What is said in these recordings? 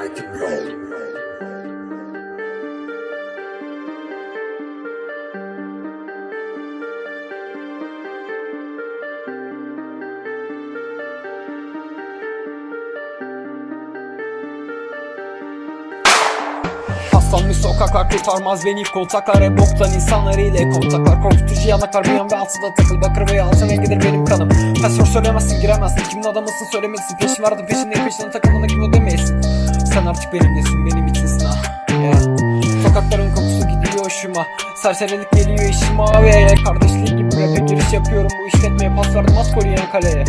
Like blood. Paslanmış sokaklar kurtarmaz beni. Kontaklar hep boktan insanlar ile kontaklar. Korkutucu yanaklar bayan ve altında takıl Bakır ve altın rengidir benim kanım. Pasör söylemezsin giremezsin. Kimin adamısın söylemesin Peşin vardı peşin peşine takıldığına kim ödemeyesin? Sen artık benimlesin benim içinsin ha yeah. Sokakların kokusu gidiyor hoşuma. Serserilik geliyor işime ve Kardeşliği gibi rap'e giriş yapıyorum. Bu işletmeye pas verdim az koruyan kaleye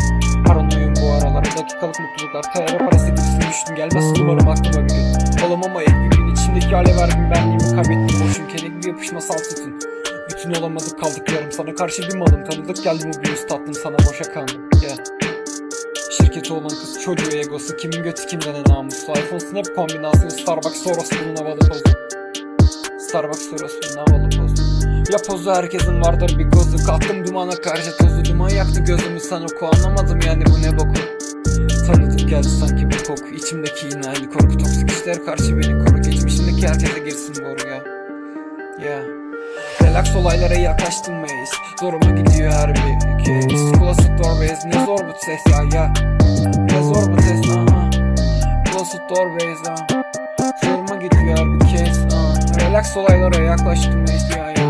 Paranoyum bu aralar. Dakikalık mutluluklar. Kayara parası gibisin düştüm. Gelmez umarım aklıma bir gün. Olamam ayıp bir gün içimdeki alev her benliğimi kaybettim. Boşun kelek bir yapışma salt sütün Bütün olamadık kaldık yarım sana karşı bir malım. Tanıdık geldim o blues tattım sana boşa kandım yeah. Şirketi olan kız çocuğu egosu Kimin götü kimden en namuslu iPhone snap kombinasyonu Starbucks Soros'un havalı pozu. Starbucks Soros'un havalı pozu. Ya pozu herkesin vardır bir gozu. Kattım dumana karşı tozu. Duman yaktı gözümü sen oku. Anlamadım yani bu ne boku. Tanıdık geldi sanki bir koku. İçimdeki inaylı korku Toksik işler karşı beni koru. Geçmişimdeki herkese girsin boru ya. Ya. Relax olaylara yaklaştım meyiz Zoruma gidiyor her bir kez. Closet doorways ne zor bu ses ya ya Bu ses aha. Closet doorways ha Zoruma gidiyor her bir kez Relax olaylara yaklaştım meyiz ya ya